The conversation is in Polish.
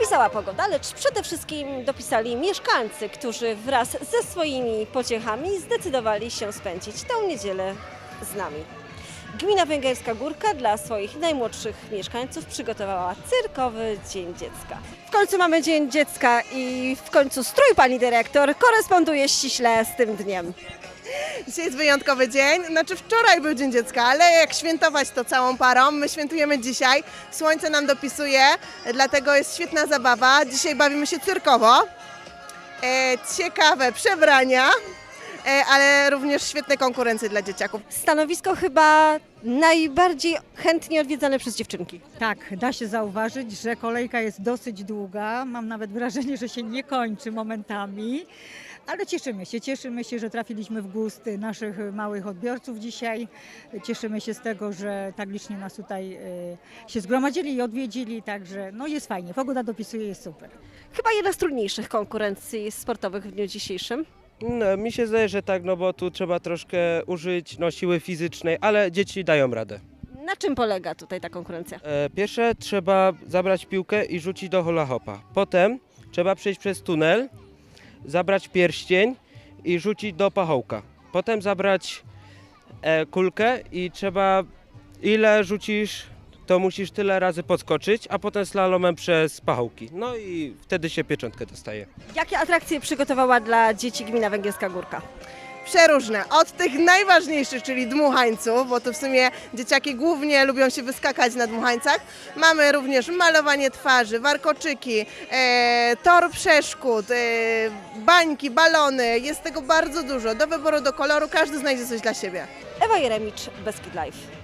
Dopisała pogoda, lecz przede wszystkim dopisali mieszkańcy, którzy wraz ze swoimi pociechami zdecydowali się spędzić tę niedzielę z nami. Gmina Węgierska Górka dla swoich najmłodszych mieszkańców przygotowała cyrkowy Dzień Dziecka. W końcu mamy Dzień Dziecka i w końcu strój pani dyrektor koresponduje ściśle z tym dniem. Dzisiaj jest wyjątkowy dzień, znaczy wczoraj był Dzień Dziecka, ale jak świętować to całą parą, my świętujemy dzisiaj. Słońce nam dopisuje, dlatego jest świetna zabawa. Dzisiaj bawimy się cyrkowo. E, ciekawe przebrania, ale również świetne konkurencje dla dzieciaków. Stanowisko chyba najbardziej chętnie odwiedzane przez dziewczynki. Tak, da się zauważyć, że kolejka jest dosyć długa. Mam nawet wrażenie, że się nie kończy momentami. Ale cieszymy się, cieszymy się, że trafiliśmy w gust naszych małych odbiorców dzisiaj. Cieszymy się z tego, że tak licznie nas tutaj e, się zgromadzili i odwiedzili, także no jest fajnie. Pogoda dopisuje, jest super. Chyba jedna z trudniejszych konkurencji sportowych w dniu dzisiejszym. No, mi się zdaje, że tak, no bo tu trzeba troszkę użyć no, siły fizycznej, ale dzieci dają radę. Na czym polega tutaj ta konkurencja? E, pierwsze trzeba zabrać piłkę i rzucić do hula hopa. Potem trzeba przejść przez tunel, zabrać pierścień i rzucić do pachołka. Potem zabrać e, kulkę i trzeba ile rzucisz, to musisz tyle razy podskoczyć, a potem slalomem przez pachołki. No i wtedy się pieczątkę dostaje. Jakie atrakcje przygotowała dla dzieci gmina Węgierska Górka? Przeróżne, od tych najważniejszych, czyli dmuchańców, bo to w sumie dzieciaki głównie lubią się wyskakać na dmuchańcach. Mamy również malowanie twarzy, warkoczyki, e, tor przeszkód, e, bańki, balony, jest tego bardzo dużo. Do wyboru, do koloru, każdy znajdzie coś dla siebie. Ewa Jeremicz, Beskid Life.